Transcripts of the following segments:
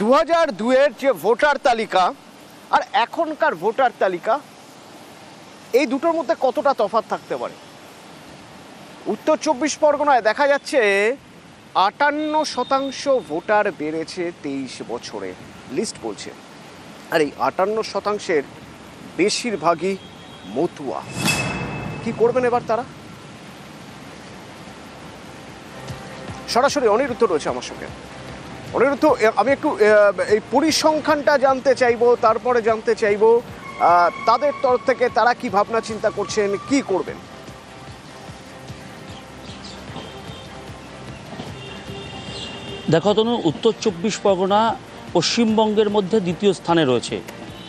দু হাজার দুয়ের যে ভোটার তালিকা আর এখনকার ভোটার তালিকা, এই দুটোর মধ্যে কতটা তফাৎ থাকতে পারে? উত্তর চব্বিশ পরগনায় দেখা যাচ্ছে আটান্ন শতাংশ ভোটার বেড়েছে তেইশ বছরে, লিস্ট বলছে। আর এই আটান্ন শতাংশের বেশিরভাগই মতুয়া। কি করবেন এবার তারা? সরাসরি অনিরুদ্ধ রয়েছে আমার সঙ্গে। অনিরুদ্ধ আমি একটু এই পরিসংখ্যানটা জানতে চাইব, তারপরে জানতে চাইব তাদের তরফ থেকে তারা কি ভাবনা চিন্তা করছেন, কি করবেন? দেখো তনু, উত্তর চব্বিশ পরগনা, পশ্চিমবঙ্গের মধ্যে দ্বিতীয় স্থানে রয়েছে।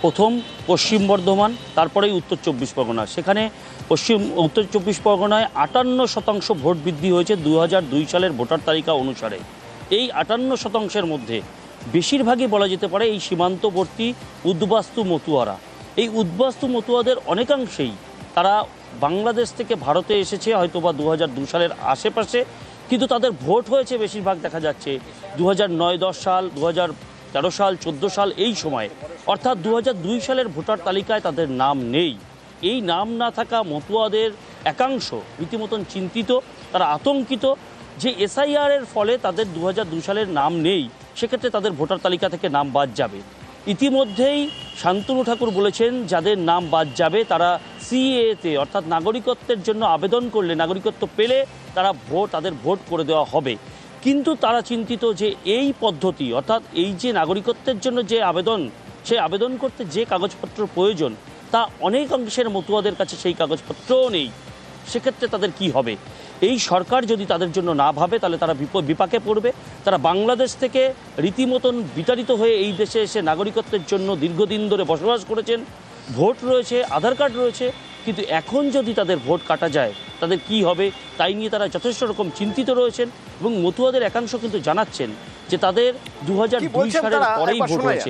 প্রথম পশ্চিম বর্ধমান, তারপরেই উত্তর চব্বিশ পরগনা। সেখানে পশ্চিম, উত্তর চব্বিশ পরগনায় আটান্ন শতাংশ ভোট বৃদ্ধি হয়েছে দু সালের ভোটার তালিকা অনুসারে। এই আটান্ন শতাংশের মধ্যে। বেশিরভাগই বলা যেতে পারে এই সীমান্তবর্তী উদ্বাস্তু মতুয়ারা। এই উদ্বাস্তু মতুয়াদের অনেকাংশেই তারা বাংলাদেশ থেকে ভারতে এসেছে হয়তো বা দু সালের আশেপাশে, কিন্তু তাদের ভোট হয়েছে বেশিরভাগ দেখা যাচ্ছে। দু হাজার নয় দশ সাল, দু তেরো সাল, চোদ্দ সাল এই সময়। অর্থাৎ দু সালের ভোটার তালিকায় তাদের নাম নেই। এই নাম না থাকা মতুয়াদের একাংশ রীতিমতন চিন্তিত, তারা আতঙ্কিত যে এসআইআর এর ফলে তাদের দু সালের নাম নেই, সেক্ষেত্রে তাদের ভোটার তালিকা থেকে নাম বাদ যাবে। ইতিমধ্যেই শান্তনু ঠাকুর বলেছেন, যাদের নাম বাদ যাবে, তারা সিএতে অর্থাৎ নাগরিকত্বের জন্য আবেদন করলে, নাগরিকত্ব পেলে তারা ভোট, তাদের ভোট করে দেওয়া হবে। কিন্তু তারা চিন্তিত যে এই পদ্ধতি, অর্থাৎ এই যে নাগরিকত্বের জন্য যে আবেদন সেই আবেদন করতে যে কাগজপত্র প্রয়োজন, তা অনেক অংশের মতুয়াদের কাছে সেই কাগজপত্রও নেই। সেক্ষেত্রে তাদের কি হবে? এই সরকার যদি তাদের জন্য না ভাবে তাহলে তারা বিপ- বিপাকে পড়বে। তারা বাংলাদেশ থেকে রীতিমতন বিতাড়িত হয়ে এই দেশে এসে নাগরিকত্বের জন্য দীর্ঘদিন ধরে বসবাস করেছেন। ভোট রয়েছে আধার কার্ড রয়েছে কিন্তু এখন যদি তাদের ভোট কাটা যায় তাদের কি হবে? তাই নিয়ে তারা যথেষ্ট রকম চিন্তিত রয়েছেন এবং মতুয়াদের একাংশ কিন্তু জানাচ্ছেন যে তাদের দু সালের পরেই ভোট হয়েছে।